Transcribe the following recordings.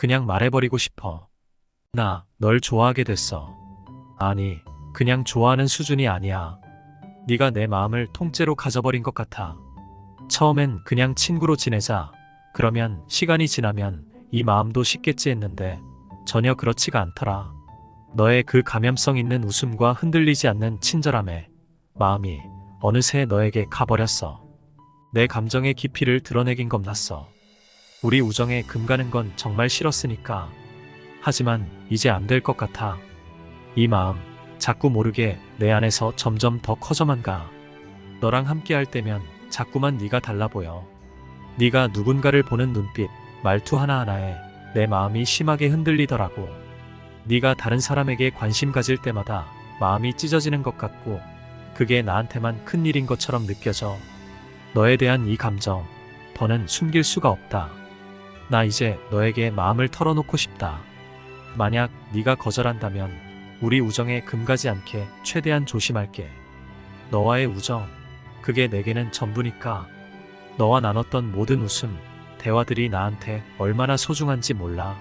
그냥 말해버리고 싶어. 나 널 좋아하게 됐어. 아니, 그냥 좋아하는 수준이 아니야. 네가 내 마음을 통째로 가져버린 것 같아. 처음엔 그냥 친구로 지내자. 그러면 시간이 지나면 이 마음도 식겠지 했는데 전혀 그렇지가 않더라. 너의 그 감염성 있는 웃음과 흔들리지 않는 친절함에 마음이 어느새 너에게 가버렸어. 내 감정의 깊이를 드러내긴 겁났어. 우리 우정에 금가는 건 정말 싫었으니까. 하지만 이제 안 될 것 같아. 이 마음 자꾸 모르게 내 안에서 점점 더 커져만 가. 너랑 함께 할 때면 자꾸만 네가 달라 보여. 네가 누군가를 보는 눈빛, 말투 하나하나에 내 마음이 심하게 흔들리더라고. 네가 다른 사람에게 관심 가질 때마다 마음이 찢어지는 것 같고 그게 나한테만 큰 일인 것처럼 느껴져. 너에 대한 이 감정, 더는 숨길 수가 없다. 나 이제 너에게 마음을 털어놓고 싶다. 만약 네가 거절한다면 우리 우정에 금가지 않게 최대한 조심할게. 너와의 우정, 그게 내게는 전부니까. 너와 나눴던 모든 웃음, 대화들이 나한테 얼마나 소중한지 몰라.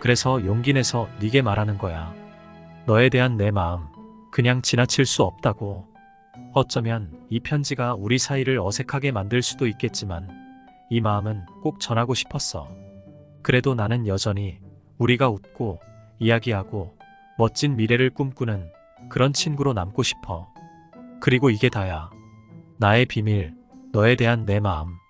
그래서 용기 내서 네게 말하는 거야. 너에 대한 내 마음, 그냥 지나칠 수 없다고. 어쩌면 이 편지가 우리 사이를 어색하게 만들 수도 있겠지만, 이 마음은 꼭 전하고 싶었어. 그래도 나는 여전히 우리가 웃고, 이야기하고, 멋진 미래를 꿈꾸는 그런 친구로 남고 싶어. 그리고 이게 다야. 나의 비밀, 너에 대한 내 마음.